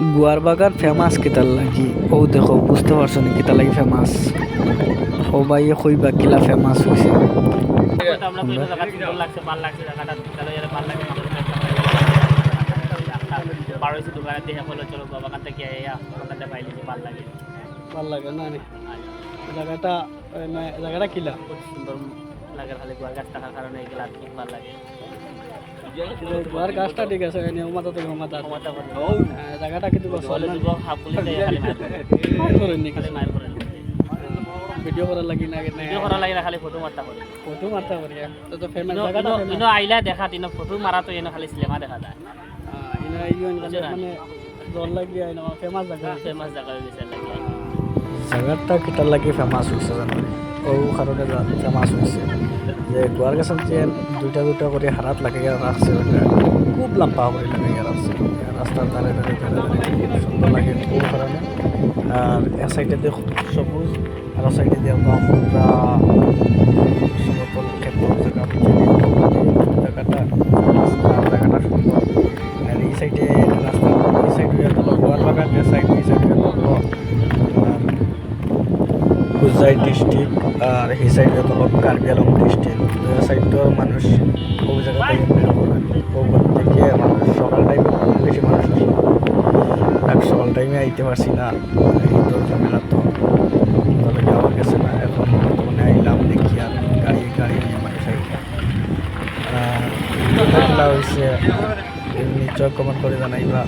গুয়ার বাগান ফেমাস কিতার লাগি। ও দেখো বুঝতে পারছ নি কিতার লাগি ফেমাস সবাই কইবা কিলা ফেমাস হয়েছে ভালো লাগে। না জায়গাটা জায়গাটা কিলা? সুন্দর লাগে খালি গোয়ার গাছ থাকার কারণে এগুলো আর খুব লাগে। গোয়ার গাছটা ঠিক আছে নিয়মাতা তো নিয়মাতা ক্ষমতা জায়গাটা কিন্তু বলে দিব হাফ খালি মার করেন নি খালি। মার করে ভিডিও করার লাগি না ভিডিও লাগে খালি ফটো মারতা করে ফটো মারতে পারি তো তো ফেমাস জায়গাটা ইনো- ইনো আইলা দেখা তিনো ফটো মারা তো এনো খালি সিনেমা দেখা যায়। ইনা ইউন মানে জল লাগি আইনা ফেমাস জায়গা। ফেমাস জায়গা হয়ে গেছে লাগে জায়গাটা কিতার লাগি ফেমাস হয়েছে জানো? ও কারণে মাছ হয়েছে যে গোয়ার গাছের যে দুইটা দুইটা করে হারাত লাগে রাখছে ওটা খুব লম্বা করে লাগে রাখছে রাস্তার ধারে ধারে ধারে ধারে সুন্দর লাগে ও কারণে আর এক সাইডে দিয়ে সবুজ আর সাইডে দিয়ে পুরা সমতল গুজরাট ডিস্ট্রিক্ট আর এই সাইডে হলো কার্বি আলম ডিস্ট্রিক্ট দুই সাইডের মানুষ ওই জায়গা থেকে মানুষ সকাল টাইমে খুব বেশি মানুষ আসে। আর সকাল টাইমে আইতে পারছি না। এই তো ঝামেলা তো। তাহলে যাওয়া গেছে না, এখন বর্তমানে আইলাম দেখি আর গাড়ি গাড়ি নিয়ে মানুষ খেলা হয়েছে নিশ্চয় কমেন্ট করে জানাইবা।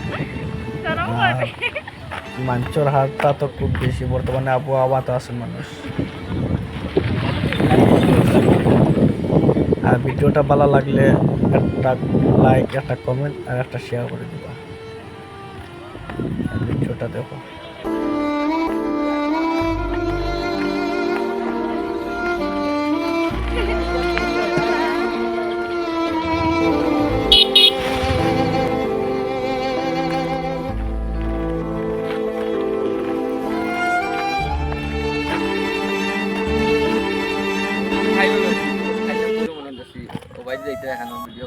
মাঞ্চর হারটা তো খুব বেশি। বর্তমানে আবহাওয়া তো আছে মানুষ। আর ভিডিওটা ভালো লাগলে একটা লাইক একটা কমেন্ট আর একটা শেয়ার করে দিবা। ভিডিওটা দেখো। বাইরে দেখানো ভিডিও